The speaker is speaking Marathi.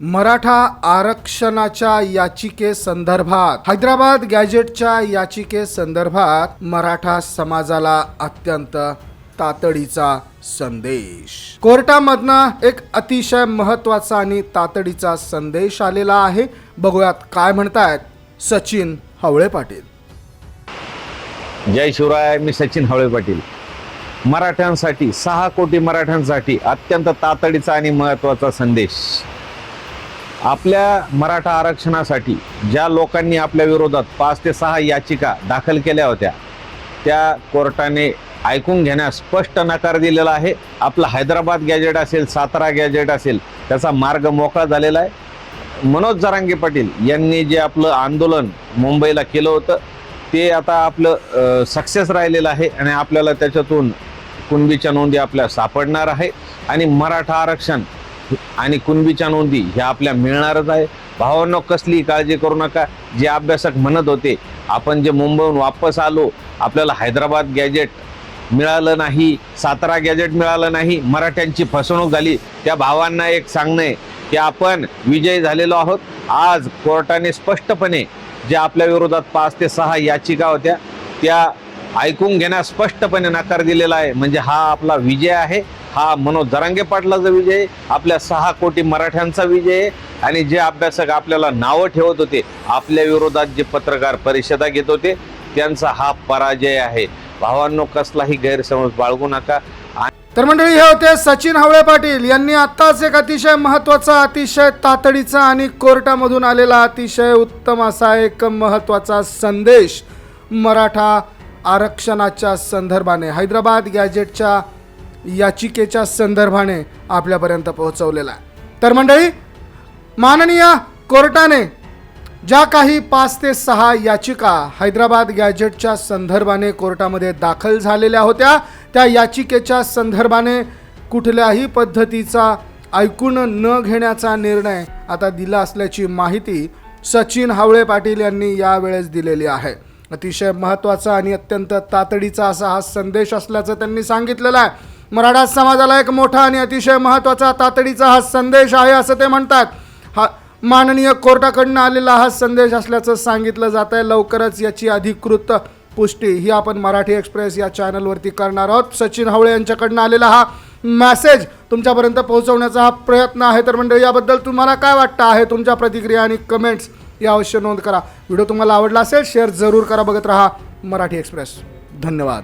मराठा आरक्षणाच्या याचिकेसंदर्भात हैदराबाद गॅजेटच्या याचिकेसंदर्भात मराठा समाजाला अत्यंत तातडीचा संदेश. कोर्टामधनं एक अतिशय महत्त्वाचा आणि तातडीचा संदेश आलेला आहे. बघूयात काय म्हणतायत सचिन हवळे पाटील. जय शिवराय मी सचिन हवळे पाटील. मराठ्यांसाठी सहा कोटी मराठ्यांसाठी अत्यंत तातडीचा आणि महत्त्वाचा संदेश. आपल्या मराठा आरक्षणासाठी ज्या लोकांनी आपल्या विरोधात पाच ते सहा याचिका दाखल केल्या होत्या त्या कोर्टाने ऐकून घेण्यास स्पष्ट नकार दिलेला आहे. आपलं हैदराबाद गॅजेट असेल सातारा गॅजेट असेल त्याचा मार्ग मोकळा झालेला आहे. मनोज जरांगे पाटील यांनी जे आपलं आंदोलन मुंबईला केलं होतं ते आता आपलं सक्सेस राहिलेलं आहे आणि आपल्याला त्याच्यातून कुणबीच्या नोंदी आपल्या सापडणार आहे. आणि मराठा आरक्षण आणि कुणबीच्या नोंदी ह्या आपल्या मिळणारच आहे. भावांनो कसली काळजी करू नका. जे अभ्यासक म्हणत होते आपण जे मुंबईहून वापस आलो आपल्याला हैदराबाद गॅजेट मिळालं नाही सातारा गॅजेट मिळालं नाही मराठ्यांची फसवणूक झाली. त्या भावांना एक सांगणं आहे की आपण विजयी झालेलो आहोत. आज कोर्टाने स्पष्टपणे जे आपल्या विरोधात पाच ते सहा याचिका होत्या त्या ऐकून घेण्यास स्पष्टपणे नकार दिलेला आहे. म्हणजे हा आपला विजय आहे. हा मनोज जरांगे पाटलाचा विजय आपल्या सहा कोटी मराठ्यांचा विजय आणि जे अभ्यासक आपल्याला नावं ठेवत होते आपल्या विरोधात जे पत्रकार परिषदा घेत होते त्यांचा हा पराजय आहे. भावांनो कसलाही गैरसमज बाळगू नका. तर मंडळी हे होते सचिन हवळे पाटील यांनी आत्ताच एक अतिशय महत्त्वाचा अतिशय तातडीचा आणि कोर्टामधून आलेला अतिशय उत्तम असा एक महत्त्वाचा संदेश मराठा आरक्षणाच्या संदर्भाने. हैदराबाद गॅजेटच्या याचिकेच्या संदर्भाने आपल्यापर्यंत पोहोचवलेला आहे. तर मंडळी माननीय कोर्टाने ज्या काही पाच ते सहा याचिका हैदराबाद गॅजेटच्या संदर्भाने कोर्टामध्ये दाखल झालेल्या होत्या त्या याचिकेच्या संदर्भाने कुठल्याही पद्धतीचा ऐकून न घेण्याचा निर्णय आता दिला असल्याची माहिती सचिन हावळे पाटील यांनी यावेळेस दिलेली आहे. अतिशय महत्त्वाचा आणि अत्यंत तातडीचा असा हा संदेश असल्याचं त्यांनी सांगितलेलं आहे. मराठा समाजाला एक मोठा आणि अतिशय महत्त्वाचा तातडीचा हा संदेश आहे असं ते म्हणतात. हा माननीय कोर्टाकडनं आलेला हा संदेश असल्याचं सांगितलं जात आहे लवकरच याची अधिकृत पुष्टी ही आपण मराठी एक्सप्रेस या चॅनलवरती करणार आहोत. सचिन हवळे यांच्याकडनं आलेला हा मॅसेज तुमच्यापर्यंत पोहोचवण्याचा हा प्रयत्न आहे. तर मंडळी याबद्दल तुम्हाला काय वाटतं आहे? तुमच्या प्रतिक्रिया आणि कमेंट्स या अवश्य नोंद करा. व्हिडिओ तुम्हाला आवडला असेल शेअर जरूर करा. बघत राहा मराठी एक्सप्रेस. धन्यवाद.